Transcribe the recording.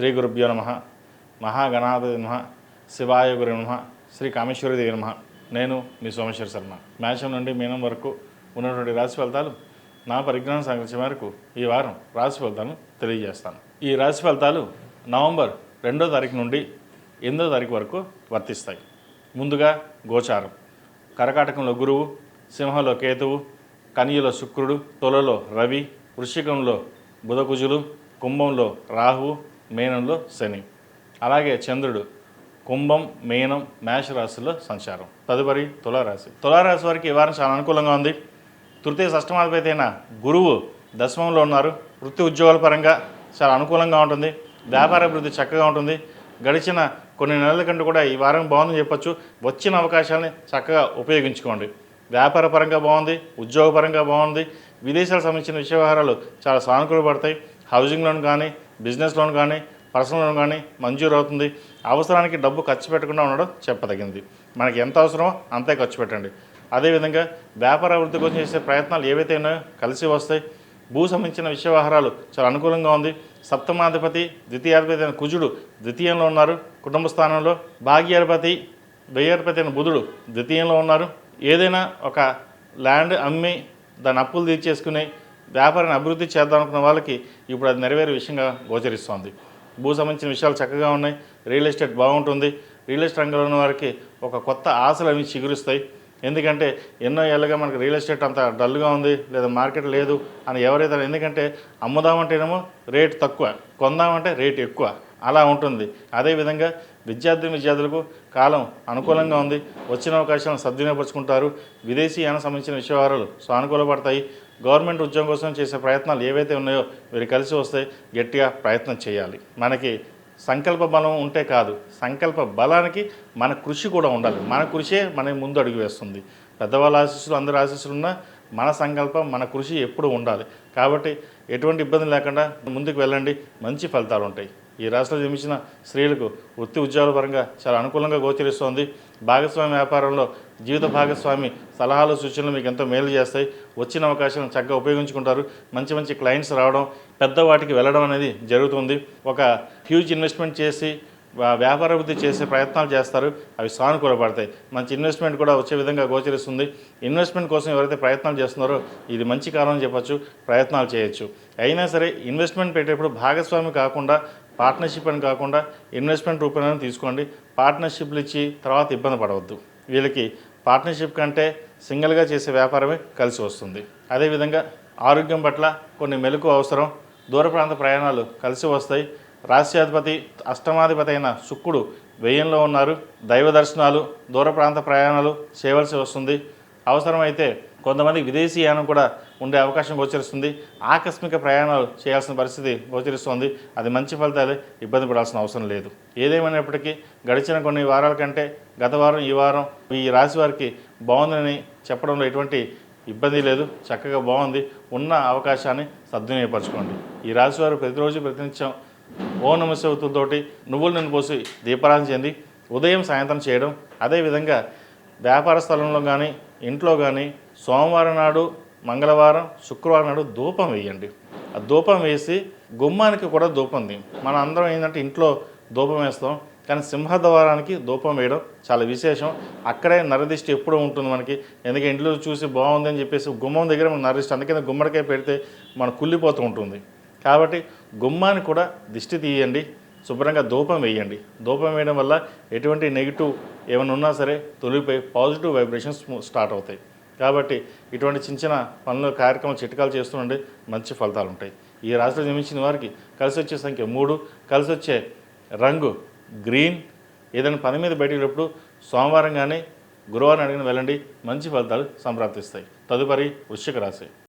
శ్రీ గురుభ్యో నమ. మహాగణాధి నమ. శివాయ గురు నమ. శ్రీ కామేశ్వరి దేవి నమ. నేను మీ సోమేశ్వర శర్మ. మేషం నుండి మీనం వరకు ఉన్నటువంటి రాశి ఫలితాలు నా పరిజ్ఞానం సంగతి మేరకు ఈ వారం రాశి ఫలితాలను తెలియజేస్తాను. ఈ రాశి ఫలితాలు నవంబర్ రెండో తారీఖు నుండి ఎనిమిదో తారీఖు వరకు వర్తిస్తాయి. ముందుగా గోచారం. కరకాటకంలో గురువు సింహంలో కేతువు కనియలో శుక్రుడు తొలలో రవి వృశ్చికంలో బుధకుజులు కుంభంలో రాహువు మీనంలో శని. అలాగే చంద్రుడు. కుంభం మీనం మేష రాశిలో సంచారం. తదుపరి తులారాశి. తులారాశి వారికి ఈ వారం చాలా అనుకూలంగా ఉంది. తృతీయ షష్టమాధిపతి గురువు దశమంలో ఉన్నారు. వృత్తి ఉద్యోగాల పరంగా చాలా అనుకూలంగా ఉంటుంది. వ్యాపార అభివృద్ధి చక్కగా ఉంటుంది. గడిచిన కొన్ని నెలల కంటే కూడా ఈ వారం బాగుందని చెప్పొచ్చు. వచ్చిన అవకాశాలని చక్కగా ఉపయోగించుకోండి. వ్యాపార పరంగా బాగుంది. ఉద్యోగపరంగా బాగుంది. విదేశాలకు సంబంధించిన విషయ వ్యవహారాలు చాలా సానుకూలపడతాయి హౌసింగ్ లోన్ కానీ బిజినెస్ లోన్ కానీ పర్సనల్ లోన్ కానీ మంజూరు అవుతుంది. అవసరానికి డబ్బు ఖర్చు పెట్టకుండా ఉండడం చెప్పదగింది. మనకి ఎంత అవసరమో అంతే ఖర్చు పెట్టండి. అదేవిధంగా వ్యాపార అభివృద్ధి కోసం చేసే ప్రయత్నాలు ఏవైతే ఉన్నాయో కలిసి వస్తాయి. భూ సంబంధించిన విషయ చాలా అనుకూలంగా ఉంది. సప్తమాధిపతి ద్వితీయాధిపతి అయిన కుజుడు ద్వితీయంలో ఉన్నారు. కుటుంబ స్థానంలో భాగ్యాధిపతి వ్యయాధిపతి అయిన బుధుడు ద్వితీయంలో ఉన్నారు. ఏదైనా ఒక ల్యాండ్ అమ్మి దాని అప్పులు తీర్చేసుకుని వ్యాపారాన్ని అభివృద్ధి చేద్దాం అనుకున్న వాళ్ళకి ఇప్పుడు అది నెరవేరే విషయంగా గోచరిస్తోంది. భూ సంబంధించిన విషయాలు చక్కగా ఉన్నాయి. రియల్ ఎస్టేట్ బాగుంటుంది. రియల్ ఎస్టేట్ రంగంలో ఉన్న వారికి ఒక కొత్త ఆశలు అవి చిగురుస్తాయి. ఎందుకంటే ఎన్నో ఏళ్ళుగా మనకి రియల్ ఎస్టేట్ అంత డల్గా ఉంది లేదా మార్కెట్ లేదు అని ఎవరైతే ఎందుకంటే అమ్ముదామంటేనేమో రేట్ తక్కువ కొందామంటే రేట్ ఎక్కువ. అలా ఉంటుంది. అదేవిధంగా విద్యార్థి విద్యార్థులకు కాలం అనుకూలంగా ఉంది. వచ్చిన అవకాశాలను సద్వినియోగపరుచుకుంటారు. విదేశీయాన సంబంధించిన విషయవారాలు సానుకూలపడతాయి గవర్నమెంట్ ఉద్యోగం కోసం చేసే ప్రయత్నాలు ఏవైతే ఉన్నాయో వీరు కలిసి వస్తే గట్టిగా ప్రయత్నం చేయాలి. మనకి సంకల్ప బలం ఉంటే కాదు సంకల్ప బలానికి మన కృషి కూడా ఉండాలి. మన కృషే మన ముందు అడుగు వేస్తుంది. పెద్దవాళ్ళ ఆశీస్సులు అందరి ఆశీస్సులు ఉన్నా మన సంకల్పం మన కృషి ఎప్పుడు ఉండాలి. కాబట్టి ఎటువంటి ఇబ్బంది లేకుండా ముందుకు వెళ్ళండి. మంచి ఫలితాలు ఉంటాయి. ఈ రాష్ట్రంలో జన్మించిన స్త్రీలకు వృత్తి ఉద్యోగాల పరంగా చాలా అనుకూలంగా గోచరిస్తోంది. భాగస్వామి వ్యాపారంలో జీవిత భాగస్వామి సలహాలు సూచనలు మీకు ఎంతో మేలు చేస్తాయి. వచ్చిన అవకాశం చక్కగా ఉపయోగించుకుంటారు. మంచి మంచి క్లయింట్స్ రావడం పెద్ద వాటికి వెళ్ళడం అనేది జరుగుతుంది. ఒక హ్యూజ్ ఇన్వెస్ట్మెంట్ చేసి వా- వ్యాపార చేసే ప్రయత్నాలు చేస్తారు. అవి సానుకూలపడతాయి మంచి ఇన్వెస్ట్మెంట్ కూడా వచ్చే విధంగా గోచరిస్తుంది. ఇన్వెస్ట్మెంట్ కోసం ఎవరైతే ప్రయత్నాలు చేస్తున్నారో ఇది మంచి కాలం అని ప్రయత్నాలు చేయొచ్చు. అయినా సరే ఇన్వెస్ట్మెంట్ పెట్టేటప్పుడు భాగస్వామి కాకుండా పార్ట్నర్షిప్ అని కాకుండా ఇన్వెస్ట్మెంట్ రూపంలో తీసుకోండి. పార్ట్నర్షిప్లు ఇచ్చి తర్వాత ఇబ్బంది పడవద్దు. వీళ్ళకి పార్ట్నర్షిప్ కంటే సింగిల్గా చేసే వ్యాపారమే కలిసి వస్తుంది. అదేవిధంగా ఆరోగ్యం పట్ల కొన్ని మెలకు అవసరం దూర ప్రాంత ప్రయాణాలు కలిసి వస్తాయి. రాష్ట్రాధిపతి అష్టమాధిపతి అయిన శుక్రుడు వ్యయంలో ఉన్నారు. దైవ దర్శనాలు దూర ప్రాంత ప్రయాణాలు చేయవలసి వస్తుంది. అవసరమైతే కొంతమంది విదేశీయానం కూడా ఉండే అవకాశం గోచరిస్తుంది. ఆకస్మిక ప్రయాణాలు చేయాల్సిన పరిస్థితి గోచరిస్తుంది. అది మంచి ఫలితాలే ఇబ్బంది పడాల్సిన అవసరం లేదు. ఏదేమైనప్పటికీ గడిచిన కొన్ని వారాల కంటే గత వారం ఈ వారం ఈ రాశి వారికి బాగుందని చెప్పడంలో ఎటువంటి ఇబ్బంది లేదు. చక్కగా బాగుంది. ఉన్న అవకాశాన్ని సద్వినియోగపరచుకోండి. ఈ రాశివారు ప్రతిరోజు ప్రతినిత్యం ఓ నమశివతులతోటి నువ్వులు నిన్ను పోసి దీపారాధన చెంది ఉదయం సాయంత్రం చేయడం. అదేవిధంగా వ్యాపార స్థలంలో కానీ ఇంట్లో కానీ సోమవారం నాడు మంగళవారం శుక్రవారం నాడు ధూపం వేయండి. ఆ ధూపం వేసి గుమ్మానికి కూడా ధూపం ది మన అందరం ఏంటంటే ఇంట్లో ధూపం వేస్తాం కానీ సింహద్వారానికి ధూపం వేయడం చాలా విశేషం. అక్కడే నరదిష్టి ఎప్పుడూ ఉంటుంది మనకి. ఎందుకంటే ఇంట్లో చూసి బాగుంది అని చెప్పేసి గుమ్మం దగ్గర మన నరదిష్టి అందుకని గుమ్మడికాయ పెడితే మన కుళ్ళిపోతూ ఉంటుంది. కాబట్టి గుమ్మాన్ని కూడా దిష్టి తీయండి శుభ్రంగా ధూపం వేయండి. ధూపం వేయడం వల్ల ఎటువంటి నెగిటివ్ ఏమైనా ఉన్నా సరే తొలిపోయి పాజిటివ్ వైబ్రేషన్స్ స్టార్ట్ అవుతాయి. కాబట్టి ఇటువంటి చిన్న చిన్న పనులు కార్యక్రమం చిట్కాలు చేస్తుండే మంచి ఫలితాలు ఉంటాయి. ఈ రాశిలో జన్మించిన వారికి కలిసి వచ్చే సంఖ్య మూడు కలిసి వచ్చే రంగు గ్రీన్. ఏదైనా పని మీద బయటికి సోమవారం కానీ గురువారం అడిగిన వెళ్ళండి మంచి ఫలితాలు సంప్రాప్తిస్తాయి. తదుపరి వృశ్చిక రాశి.